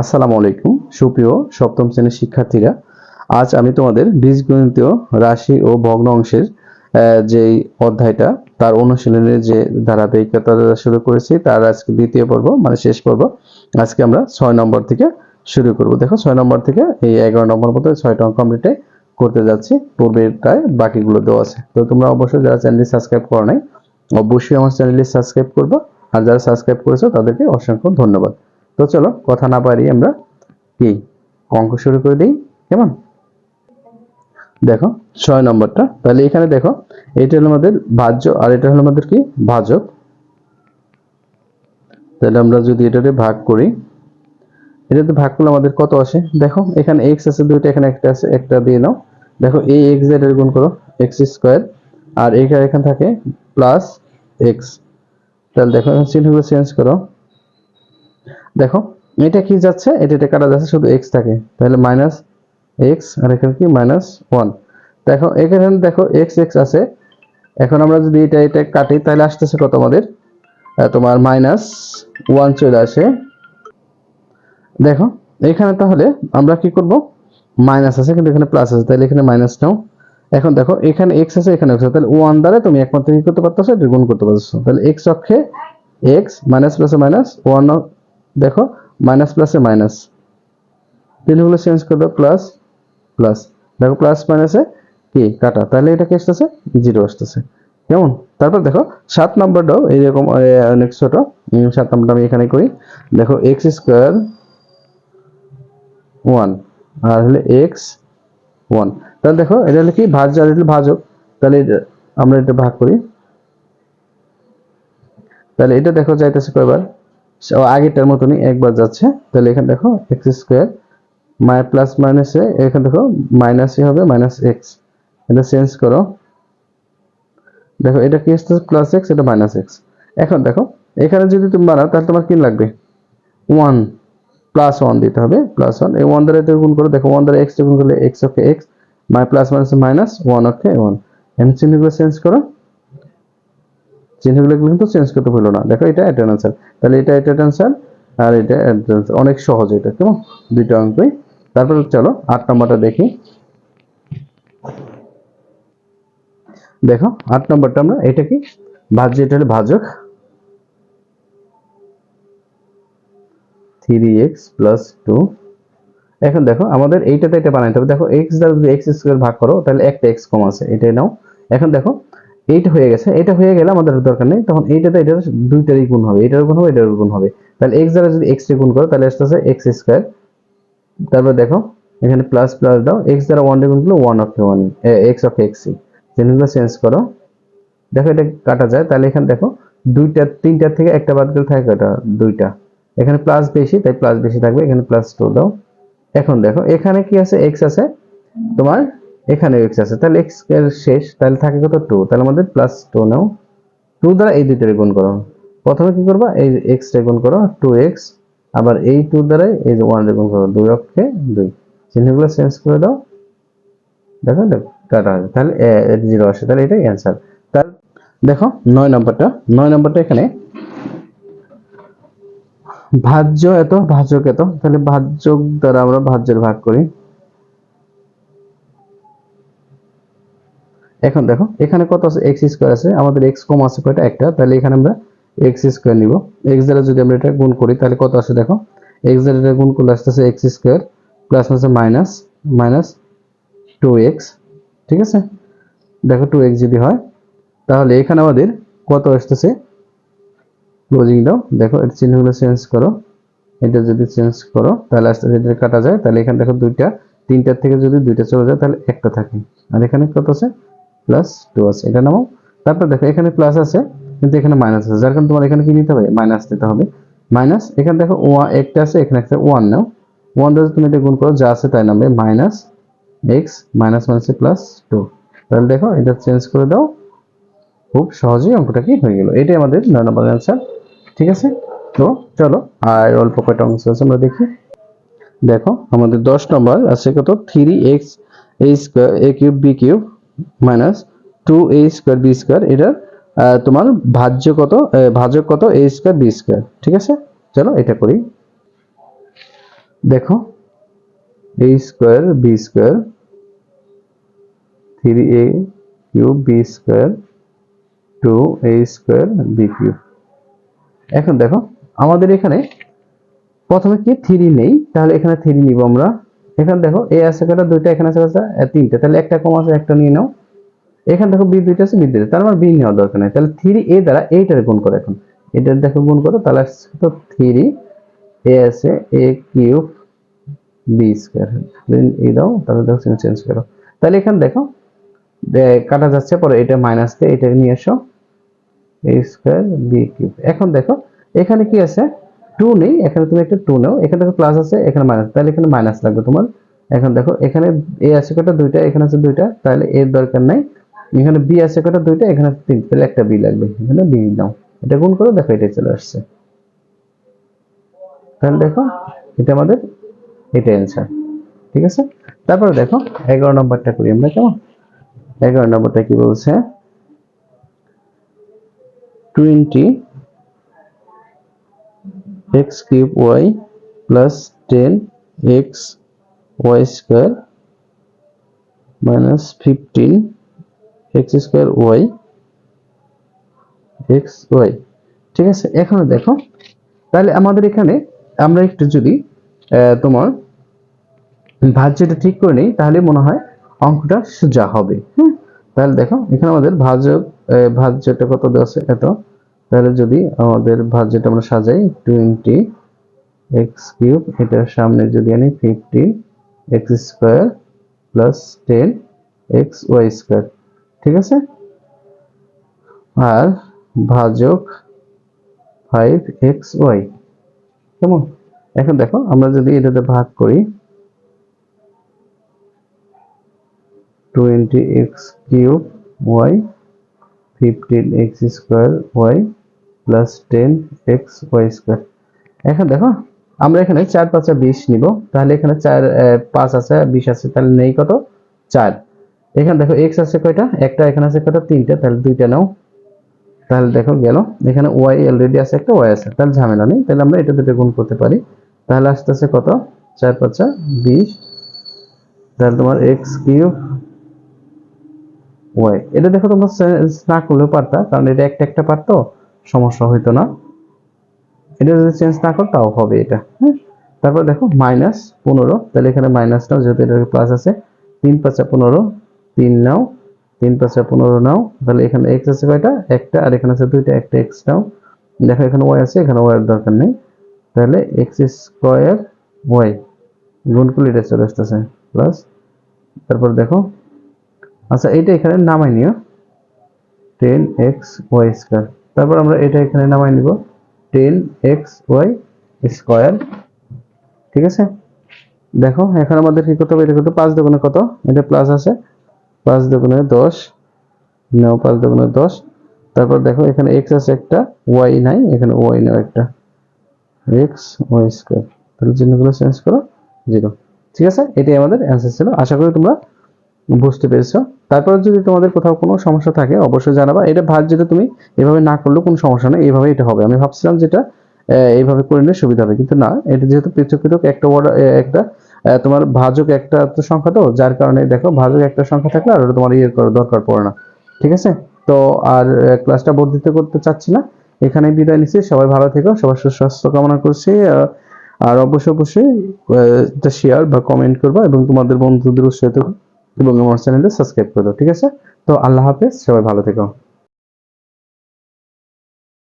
আসসালামু আলাইকুম। সুপ্রিয় সপ্তম শ্রেণির শিক্ষার্থীরা, আজ আমি তোমাদের বীজগণিতীয় রাশি ও ভগ্ন অংশের যেই অধ্যায়টা, তার অনুশীলনের যে ধারাবাহিকতা শুরু করেছি, তার আজকে দ্বিতীয় পর্ব মানে শেষ পর্ব, আজকে আমরা ছয় নম্বর থেকে শুরু করব। দেখো, ছয় নম্বর থেকে এই এগারো নম্বর মতো ছয়টা অঙ্ক কমপ্লিটে করতে যাচ্ছি পূর্বেরটায় বাকিগুলো দেওয়া আছে। তো তোমরা অবশ্যই যারা চ্যানেলটি সাবস্ক্রাইব করো নাই, অবশ্যই আমার চ্যানেলটি সাবস্ক্রাইব করবে, আর যারা সাবস্ক্রাইব করেছ, তাদেরকে অসংখ্য ধন্যবাদ। তো চলো কথা না পারি আমরা কি অঙ্ক শুরু করে দিই? কেমন? দেখো, ছয় নম্বরটা। তাহলে এখানে দেখো, এটা হলো আমাদের ভাজ্য আর এটা হলো আমাদের কি? ভাজক। তাহলে আমরা যদি এটাতে ভাগ করি, এটাতে ভাগ করলে আমাদের কত আসে? দেখো, এখানে এক্স আছে দুইটা, এখানে একটা আছে, একটা দিয়ে নাও। দেখো এই এক্স জেড গুণ করো এক্স স্কোয়ার আর এখানে এখানে থাকে প্লাস এক্স তাহলে দেখো চিহ্নগুলো চেঞ্জ করো। দেখো, এটা কি যাচ্ছে? এটা এটা কাটা যাচ্ছে, শুধু এক্স থাকে। তাহলে মাইনাস এক্স আর এখানে কি? মাইনাস ওয়ান দেখো, এখানে দেখো এক্স এক্স আছে। এখন আমরা যদি এটা এটা কাটি, তাহলে আসতেছে কত আমাদের? তোমার মাইনাস ওয়ান চলে আসে। দেখো, এখানে তাহলে আমরা কি করব? মাইনাস আছে, কিন্তু এখানে প্লাস আছে, তাহলে এখানে মাইনাস নাও। এখন দেখো, এখানে এক্স আছে, এখানে এক্স তাহলে ওয়ান দ্বারা তুমি একমাত্র কি করতে পারতেছো? এটা গুণ করতে পারছ তাহলে এক্স অক্ষে এক্স মাইনাস প্লাসে মাইনাস ওয়ান দেখো মাইনাস প্লাসে মাইনাস তিনগুলো চেঞ্জ করে দাও প্লাস প্লাস দেখো প্লাস মাইনাসে কি? কাটা। তাহলে এটা কি আসতেছে? জিরো আসতেছে। কেমন? তারপর দেখো, সাত নম্বরটাও এইরকম অনেক ছোট। সাত নম্বরটা আমি এখানে করি। দেখো এক্স স্কোয়ার ওয়ান আর হলে এক্স ওয়ান তাহলে দেখো, এটা হলে কি? ভাজ আর এটা ভাজক তাহলে আমরা এটা ভাগ করি। তাহলে এটা দেখো যাইতেছে কয়বার? আগেরটার মতনই একবার যাচ্ছে। তাহলে এখানে দেখো এক্স স্কোয়ার মাই প্লাস মাইনাসে এখানে দেখো মাইনাসই হবে মাইনাস এক্স এটা চেঞ্জ করো। দেখো, এটা কি আসছে প্লাস এক্স এটা মাইনাস এক্স এখন দেখো, এখানে যদি তুমি বানাও, তাহলে তোমার কি লাগবে? ওয়ান প্লাস ওয়ান দিতে হবে প্লাস ওয়ান এই ওয়ান দ্বারা এটা গুণ করো। দেখো ওয়ান দ্বারা এক্স গুণ করলে এক্স ওকে এক্স মাই plus minus minus one okay one এখানে চিহ্নগুলো চেঞ্জ করো। চিহ্নগুলো কিন্তু চেঞ্জ করতে ভুলো না। দেখো এটা এটা অ্যান্সার তাহলে এটা এটা অ্যান্সার আর এটা এটা অনেক সহজ এটা, কেমন? দুইটা অঙ্কই। তারপর চলো আট নম্বরটা দেখি। দেখো, আট নম্বরটা আমরা, এটা কি? ভাজ্য এটা হলো ভাজক। থ্রি এক্স প্লাস টু এখন দেখো, আমাদের এইটাতে এটা বানাইতে হবে। দেখো এক্স দ্বারা যদি এক্স স্কোয়ার ভাগ করো, তাহলে একটা এক্স কম আছে। এটাই নাও। এখন দেখো এইটা হয়ে গেছে এটা হয়ে গেলে আমাদের দরকার নেই। তখন এইটাতে এটার দুইটারই গুণ হবে, এটার গুণ হবে, এটার গুণ হবে। তাহলে এক্স দ্বারা যদি এক্স গুণ করো, তাহলে আসতেছে এক্স স্কোয়ার তারপর দেখো, এখানে প্লাস প্লাস দাও এক্স দ্বারা ওয়ান গুণ করলে one of one x of x চিহ্নগুলো চেঞ্জ করো, দেখো এটা কাটা যায়। তাহলে এখানে দেখো, দুইটা তিনটার থেকে একটা বাদ গেলে থাকে কটা দুইটা। এখানে প্লাস বেশি, তাই প্লাস বেশি থাকবে। এখানে প্লাস টু দাও। এখন দেখো, এখানে কি আছে? এক্স আছে তোমার এখানে এক্স আছে, তাহলে এক্সের শেষ, তাহলে থাকে কত টু তাহলে আমাদের প্লাস টু নাও। টু দ্বারা এই দুইটারে গুণ করো। প্রথমে কি করবা? এই এক্স টা গুণ করো টু এক্স আবার এই টু দ্বারাই এই যে ওয়ান গুণ করো, দুই অক্ষে দুই। চিহ্নগুলো চেঞ্জ করে দাও। দেখো দেখো, কাটা হবে তাহলে জিরো আসে, তাহলে এটাই অ্যান্সার তাহলে দেখো, নয় নম্বরটা নয় নম্বরটা এখানে। ভাজ্য এত ভাজক এত, তাহলে ভাজ্যক দ্বারা আমরা ভাজ্যের ভাগ করি। এখন দেখো, এখানে কত আছে? এক্স স্কোয়ার আছে। আমাদের এক্স কম আছে কয়টা? একটা। তাহলে এখানে আমরা এক্স স্কোয়ার নিব। এক্স দ্বারা যদি আমরা এটা গুণ করি, তাহলে কত আসে দেখো? এক্স দ্বারা এটা গুণ করলে আসতেছে এক্স স্কোয়ার প্লাস হচ্ছে মাইনাস মাইনাস টু এক্স ঠিক আছে? দেখো টু এক্স যদি হয়, তাহলে এখানে আমাদের কত আসতেছে? ক্লোজিং দাও। দেখো এর চিহ্নগুলো চেঞ্জ করো। এটা যদি চেঞ্জ করো, তাহলে আস্তে আস্তে এটা কাটা যায়। তাহলে এখানে দেখো দুইটা, তিনটার থেকে যদি দুইটা চলে যায়, তাহলে একটা থাকে। আর এখানে কত আছে? প্লাস টু আছে, এটা নামাও। তারপর দেখো, এখানে প্লাস আছে, কিন্তু এখানে মাইনাস আছে। যার কারণে তোমার এখানে কি নিতে হবে? মাইনাস নিতে হবে। মাইনাস এখানে দেখো ওয়ান একটা আছে, এখানে একটা ওয়ান নাও। ওয়ান দ্বারা তুমি এটা গুণ করো, যা আছে তাই নামবে মাইনাস এক্স মাইনাস মাইনাসে প্লাস টু তাহলে দেখো, এটা চেঞ্জ করে দাও। খুব সহজেই অঙ্কটা কি হয়ে গেল? এটাই আমাদের নয় নম্বর অ্যান্সার ঠিক আছে? তো চলো, আর অল্প কয়টা অংশ আছে, আমরা দেখি। দেখো, আমাদের দশ নম্বর আছে কত? Three x a square a cube b cube minus two a square b square এটার তোমার ভাজ্য কত ভাজক কত? এ স্কোয়ার বি স্কোয়ার, ঠিক আছে? চলো এটা করি। দেখো, a square b square, three a cube b square, two a square b cube. এখন দেখো, আমাদের এখানে প্রথমে কি থ্রি নেই? তাহলে এখানে থ্রি নিব আমরা। এখানে দেখো এ আছে কটা দুইটা এখানে আছে কটা এ, তিনটা। তাহলে একটা কম আছে একটা নিয়ে নাও। এখানে দেখো বি দুইটা আছে বি দুইটা। তার মানে বি নেওয়ার দরকার নেই। তাহলে থ্রি এ দ্বারা এইটার গুণ করো এখন। এটার দেখো গুণ করো তাহলে আসছে তো থ্রি এ আছে এ কিউব বি স্কোয়ার এই দাও তাহলে দেখো চেঞ্জ করো। তাহলে এখানে দেখো কাটা যাচ্ছে পরে এটা মাইনাস দিয়ে এটা নিয়ে এসো। এ স্কোয়ার বি কিউব এখন দেখো এখানে কি আছে? টু নেই, এখানে তুমি একটা টু নাও। এখানে দেখো প্লাস আছে, এখানে মাইনাস তাহলে এখানে মাইনাস লাগবে তোমার। এখন দেখো, এখানে এ আছে কটা দুইটা, এখানে আছে দুইটা। তাহলে এর দরকার নাই। এখানে বি আছে কটা দুইটা, এখানে তিনটা। তাহলে একটা বি লাগবে। এখানে বি নাও। এটা গুণ করো, দেখো এটাই চলে আসছে। তাহলে দেখো, এটা আমাদের এটা অ্যান্সার ঠিক আছে? তারপরে দেখো, এগারো নম্বরটা করি আমরা কেমন? এগারো নম্বরটা কি বলছে? Twenty x cube y plus ten x y square minus fifteen x square y x y ঠিক আছে এখানে দেখো তাহলে আমাদের এখানে আমরা একটু যদি তোমার ভাজ্যটা ঠিক করে নিই তাহলে মনে হয় অঙ্কটা সোজা হবে। হ্যাঁ তাহলে দেখো এখানে আমাদের আহ, ভাজ্যটা কত দেওয়া আছে? এত। তাহলে যদি আমাদের ভাজ্যটা আমরা সাজাই টোয়েন্টি এক্স কিউব এটার সামনে যদি আনি fifteen x square plus ten x y square ঠিক আছে? আর ভাজক ফাইভ এক্স ওয়াই কেমন? এখন দেখো, আমরা যদি এটাতে ভাগ করি twenty x cube y fifteen x square y plus ten x y square এখন দেখো, আমরা এখানে চার পাঁচা বিশ নিব। তাহলে এখানে চার পাঁচ আছে, বিশ আছে, তাহলে নেই কত? চার। এখানে দেখো এক্স আছে কয়টা? একটা এখানে আছে কয়টা? তিনটা। তাহলে দুইটা নাও। তাহলে দেখো গেল। এখানে ওয়াই অলরেডি আছে, একটা ওয়াই আছে। তাহলে ঝামেলা নেই। তাহলে আমরা এটা দুটো গুণ করতে পারি। তাহলে আসতেছে কত? চার পাঁচা বিশ। তাহলে তোমার এক্স কিউব ওয়াই এটা দেখো তোমরা না করলেও পারতা, কারণ এটা একটা একটা পারতো। সমস্যা হইতো না। এটা যদি চেঞ্জ না করো, তাও হবে এটা হ্যাঁ? তারপর দেখো মাইনাস পনেরো, তাহলে এখানে মাইনাস নাও, যেহেতু এটা প্লাস আছে, তিন পাঁচা পনেরো, তিন নাও, তিন পাঁচা পনেরো নাও, তাহলে এখানে এক্স আছে কয়টা? একটা, আর এখানে আছে দুইটা, একটা এক্স নাও। দেখো, এখানে ওয়াই আছে, এখানে ওয়াই এর দরকার নেই। তাহলে এক্স স্কোয়ার ওয়াই গুণ করলে এটা চলে আসতেছে প্লাস তারপর দেখো আচ্ছা এইটা এখানে নামাই নিও। টেন এক্স ওয়াই স্কোয়ার তারপর আমরা এটা এখানে নামাই নিব। টেন এক্স ওয়াই স্কোয়ার ঠিক আছে? দেখো, এখন আমাদের কি করতে হবে? এটা করতে পাঁচ দোকানে কত? এটা প্লাস আছে। পাঁচ দোকানে দশ। নাও, পাঁচ দোকানে দশ। তারপর দেখো, এখানে এক্স আছে একটা ওয়াই নাই, এখানে ওয়াই নাও একটা। এক্স ওয়াই স্কোয়ার তাহলে চিহ্নগুলো চেঞ্জ করো জিরো ঠিক আছে? এটাই আমাদের অ্যান্সার ছিল। আশা করি তোমরা বুঝতে পেরেছ? তারপর যদি তোমাদের কোথাও কোনো সমস্যা থাকে, অবশ্যই জানাবা। এটা ভাগ যেটা তুমি এভাবে না করলেও কোনো সমস্যা নেই এইভাবে এটা হবে। আমি ভাবছিলাম যেটা এইভাবে করে নিলে সুবিধা হবে, কিন্তু না, এটা যেহেতু পৃথক পৃথক একটা বড় একটা তোমার ভাজক একটা তো সংখ্যা তো, যার কারণে দেখো ভাজক একটা সংখ্যা থাকলে আর ওটা তোমার ইয়ে করার দরকার পড়ে না। ঠিক আছে? তো আর ক্লাসটা বর্ধিত করতে চাচ্ছি না। এখানে বিদায় নিচ্ছি। সবাই ভালো থেকো, সবার সুস্বাস্থ্য কামনা করছি। আর অবশ্যই অবশ্যই শেয়ার বা কমেন্ট করবা এবং তোমাদের বন্ধুদের উৎসাহিত এবং আমার চ্যানেলটা সাবস্ক্রাইব করে দাও ঠিক আছে? তো আল্লাহ হাফেজ সবাই ভালো থেকো।